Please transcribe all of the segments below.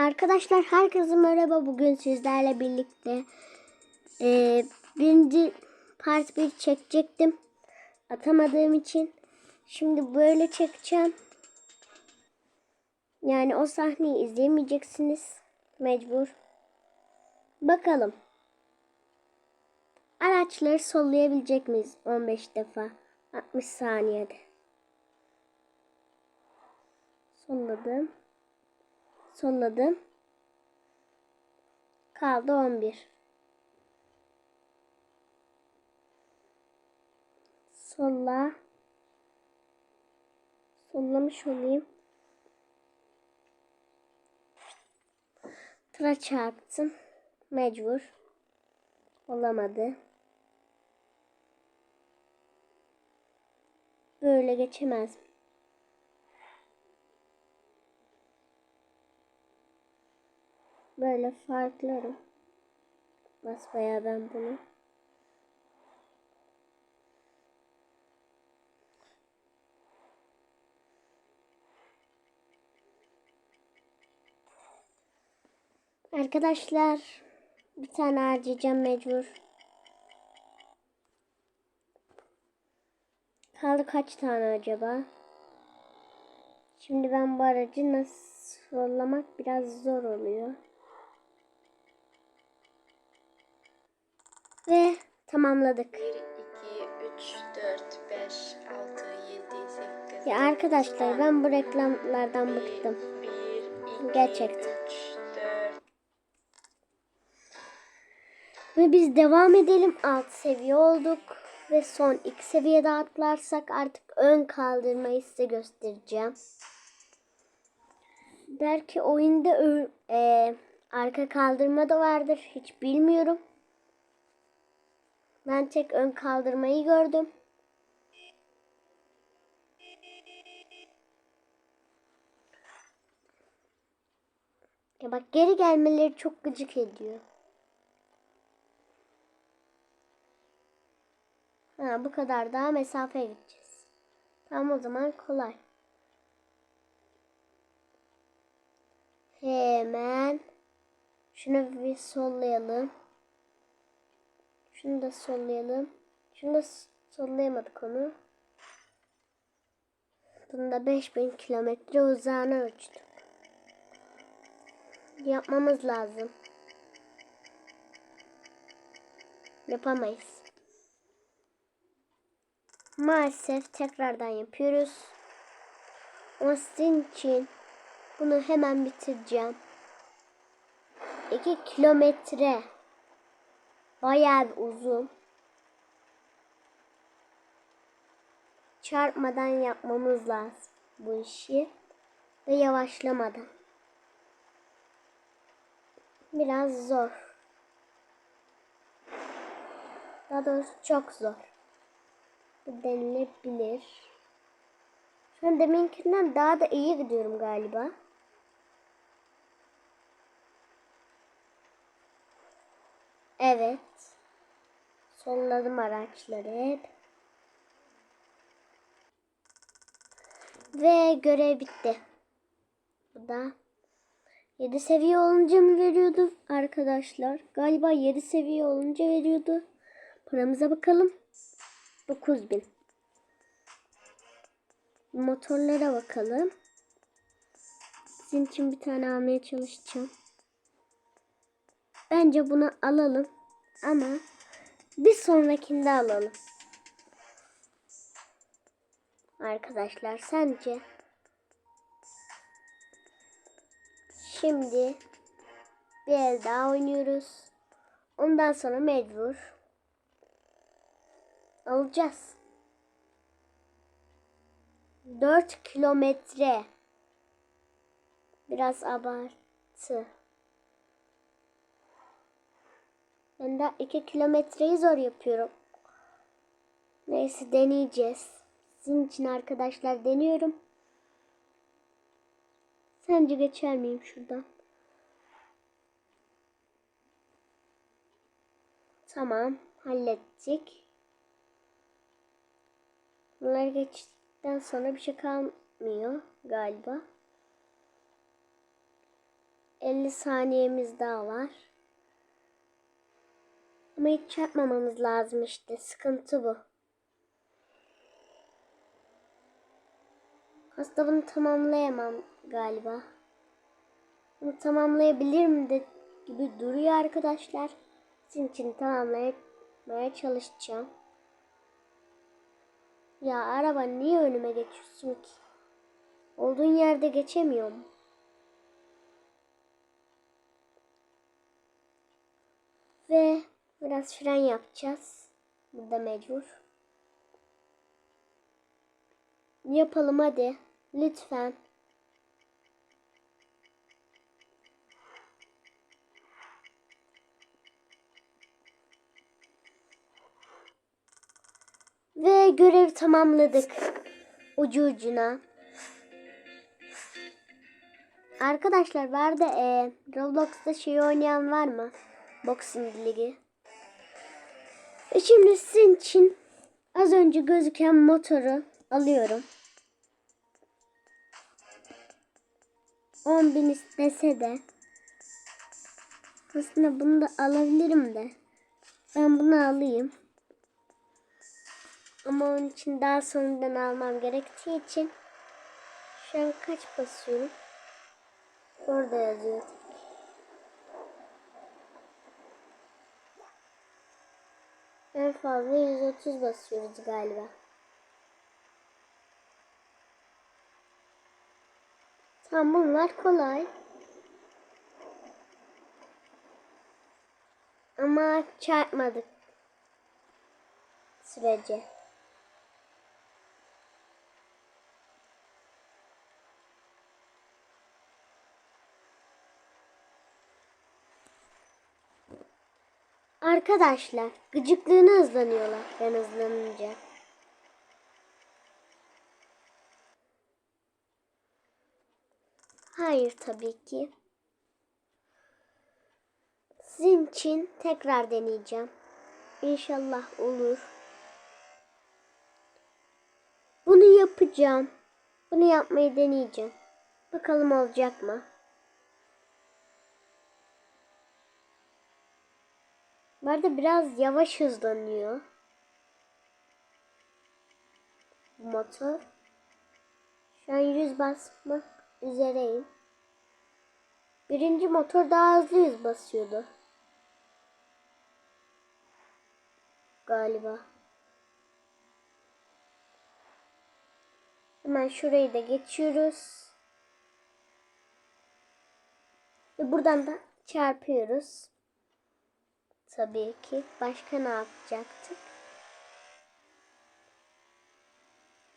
Arkadaşlar herkese merhaba. Bugün sizlerle birlikte eee birinci part 1 çekecektim. Atamadığım için. Şimdi böyle çekeceğim. Yani o sahneyi izleyemeyeceksiniz. Mecbur. Bakalım. Araçları sollayabilecek miyiz 15 defa? 60 saniyede. Solladım. Solladım. Kaldı 11. Solla. Sollamış olayım. Tıra çarptım. Mecbur. Olamadı. Böyle geçemez. Böyle farklarım. Basbaya ben bunu. Arkadaşlar bir tane harcayacağım mecbur. Kaldı kaç tane acaba? Şimdi ben bu aracı nasıl sollamak biraz zor oluyor. Ve tamamladık. 1, 2, 3, 4, 5, 6, 7, 8, Ya arkadaşlar ben bu reklamlardan bıktım. 1, 2, Gerçekten. 3, 4, Ve biz devam edelim. Alt seviye olduk. Ve son iki seviyede atlarsak artık ön kaldırmayı size göstereceğim. Belki oyunda ö- e, arka kaldırma da vardır. Hiç bilmiyorum. Ben tek ön kaldırmayı gördüm. Ya bak geri gelmeleri çok gıcık ediyor. Ha, bu kadar daha mesafe gideceğiz. Tamam o zaman kolay. Hemen şunu bir sollayalım. Şunu da sollayalım. Şunu da sollayamadık onu. Bunu da 5000 kilometre uzağına ölçtük. Yapmamız lazım. Yapamayız. Maalesef tekrardan yapıyoruz. Ama sizin için bunu hemen bitireceğim. 2 kilometre. Bayağı uzun. Çarpmadan yapmamız lazım bu işi. Ve yavaşlamadan. Biraz zor. Daha doğrusu çok zor. Bu denilebilir. Şu an deminkinden daha da iyi gidiyorum galiba. Evet. Solladım araçları hep. Ve görev bitti. Bu da 7 seviye olunca mı veriyordu arkadaşlar? Galiba 7 seviye olunca veriyordu. Paramıza bakalım. 9000. Motorlara bakalım. Sizin için bir tane almaya çalışacağım. Bence bunu alalım. Ama bir sonrakinde alalım. Arkadaşlar sence? Şimdi bir el daha oynuyoruz. Ondan sonra mecbur alacağız. 4 kilometre. Biraz abartı. Ben de 2 kilometreyi zor yapıyorum. Neyse deneyeceğiz. Sizin için arkadaşlar deniyorum. Sence geçer miyim şuradan? Tamam, hallettik. Bunları geçtikten sonra bir şey kalmıyor galiba. 50 saniyemiz daha var. Ama hiç çarpmamamız lazım işte. Sıkıntı bu. Aslında bunu tamamlayamam galiba. Bunu tamamlayabilirim de gibi duruyor arkadaşlar. Sizin için tamamlamaya çalışacağım. Ya araba niye önüme geçiyorsun ki? Olduğun yerde geçemiyorum. Ve biraz fren yapacağız. Burada mecbur. Yapalım hadi. Lütfen. Ve görev tamamladık. Ucu ucuna. Arkadaşlar var da e, Roblox'ta şey oynayan var mı? Boxing Ligi. E şimdi sizin için az önce gözüken motoru alıyorum. 10 bin istese de aslında bunu da alabilirim de ben bunu alayım. Ama onun için daha sonradan almam gerektiği için şu an kaç basıyorum? Orada yazıyor. En fazla 130 basıyoruz galiba. Tamam bunlar kolay. Ama çarpmadık sürece. Arkadaşlar gıcıklığına hızlanıyorlar ben hızlanınca. Hayır tabii ki. Sizin için tekrar deneyeceğim. İnşallah olur. Bunu yapacağım. Bunu yapmayı deneyeceğim. Bakalım olacak mı? Bu arada biraz yavaş hızlanıyor. Bu motor. Şu an 100 basmak üzereyim. Birinci motor daha hızlı yüz basıyordu. Galiba. Hemen şurayı da geçiyoruz. Ve buradan da çarpıyoruz. Tabii ki. Başka ne yapacaktık?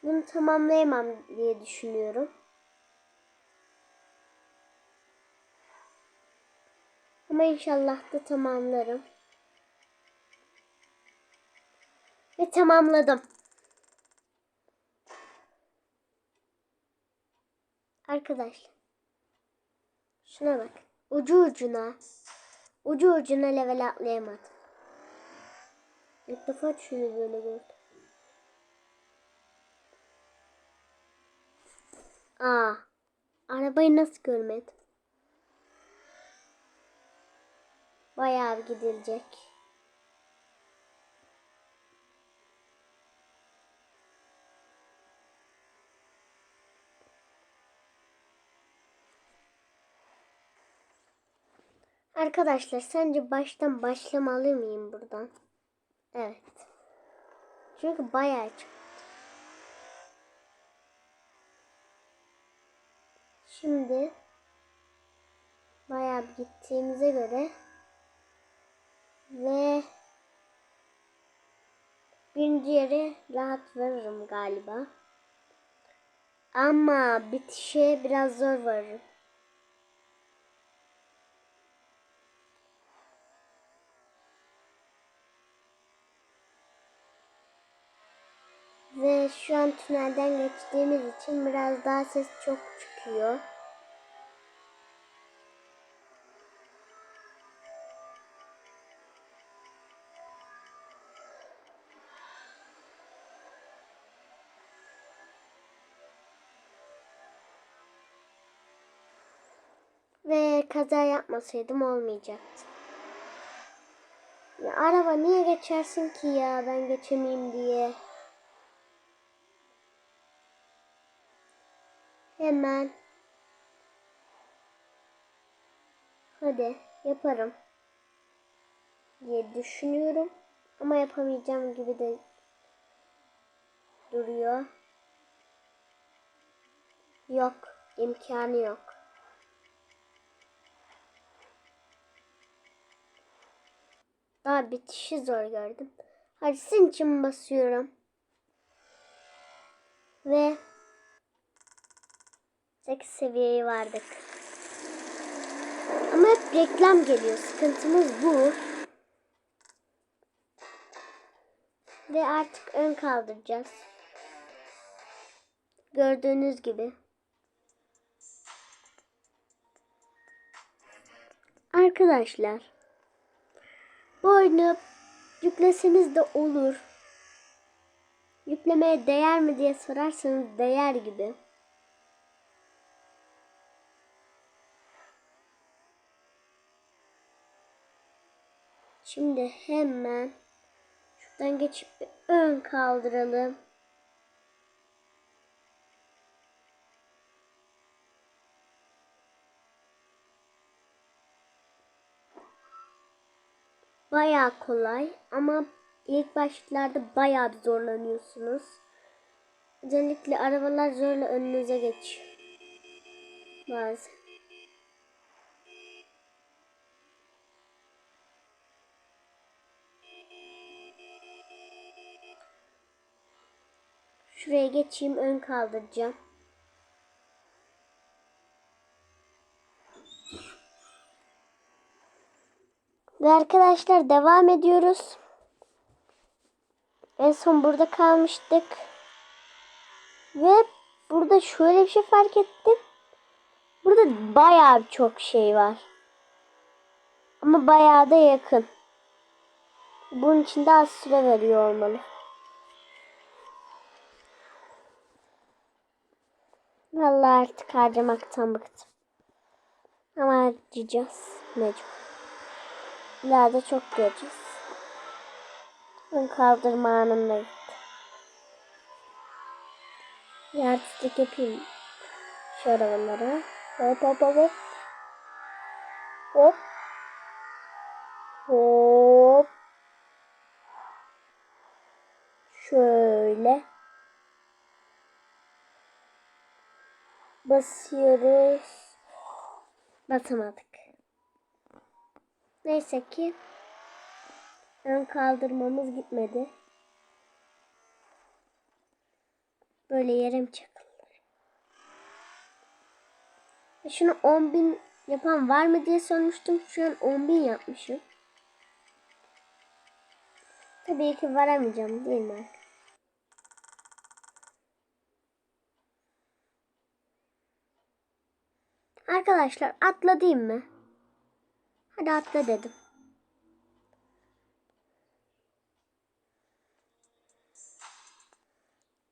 Bunu tamamlayamam diye düşünüyorum. Ama inşallah da tamamlarım. Ve tamamladım. Arkadaşlar. Şuna bak. Ucu ucuna. Ucu ucuna level atlayamadım. İlk defa şunu böyle gördüm. Aa. Arabayı nasıl görmedim? Bayağı bir gidilecek. Arkadaşlar sence baştan başlamalı mıyım buradan? Evet. Çünkü bayağı çıktı. Şimdi bayağı gittiğimize göre ve birinci yere rahat varırım galiba. Ama bitişe biraz zor varırım. Ve şu an tünelden geçtiğimiz için biraz daha ses çok çıkıyor. Ve kaza yapmasaydım olmayacaktı. Ya araba niye geçersin ki ya ben geçemeyeyim diye. Hemen. Hadi yaparım. Diye düşünüyorum. Ama yapamayacağım gibi de duruyor. Yok. imkanı yok. Daha bitişi zor gördüm. Hadi için basıyorum. Ve 8 seviyeye vardık. Ama hep reklam geliyor. Sıkıntımız bu. Ve artık ön kaldıracağız. Gördüğünüz gibi. Arkadaşlar. Bu oyunu yükleseniz de olur. Yüklemeye değer mi diye sorarsanız değer gibi. Şimdi hemen şuradan geçip bir ön kaldıralım. Bayağı kolay ama ilk başlarda bayağı bir zorlanıyorsunuz. Özellikle arabalar zorla önünüze geçiyor. Bazen. Şuraya geçeyim ön kaldıracağım. Ve arkadaşlar devam ediyoruz. En son burada kalmıştık. Ve burada şöyle bir şey fark ettim. Burada bayağı çok şey var. Ama bayağı da yakın. Bunun için de az süre veriyor olmalı. Vallahi artık harcamaktan bıktım. Ama harcayacağız. Mecbur. İleride çok göreceğiz. Ön kaldırma anında gitti. Bir artistlik yapayım. Şu arabalara. Hop hop hop hop. Hop. Hop. Şöyle. Basıyoruz. Basamadık. Neyse ki ön kaldırmamız gitmedi. Böyle yerim çakıldı. E Şunu 10.000 yapan var mı diye sormuştum. Şu an 10.000 yapmışım. Tabii ki varamayacağım değil mi? Arkadaşlar atla diyeyim mi? Hadi atla dedim.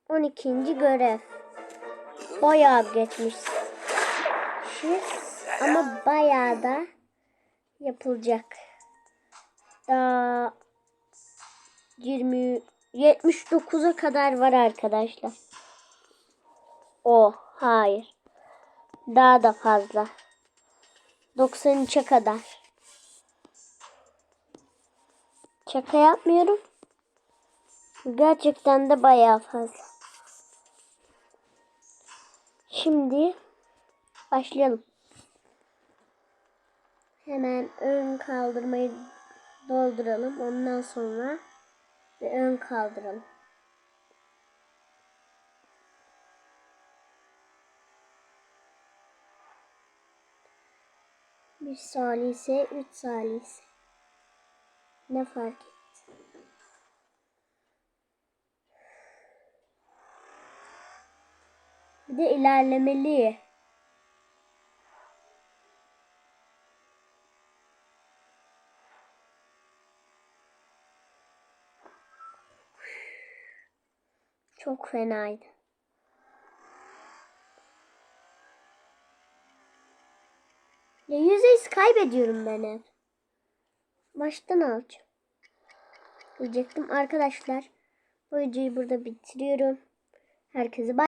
On ikinci görev. Bayağı geçmiş. Ama bayağı da yapılacak. Daha 20 79'a kadar var arkadaşlar. O hayır. Daha da fazla. 93'e kadar. Şaka yapmıyorum. Gerçekten de bayağı fazla. Şimdi başlayalım. Hemen ön kaldırmayı dolduralım. Ondan sonra ön kaldıralım. Bir salise, üç salise. Ne fark etti? Bir de ilerlemeli. Çok fenaydı. Ya yüzdeyiz kaybediyorum ben hep. Baştan alacağım. Diyecektim arkadaşlar. Bu videoyu burada bitiriyorum. Herkese bay.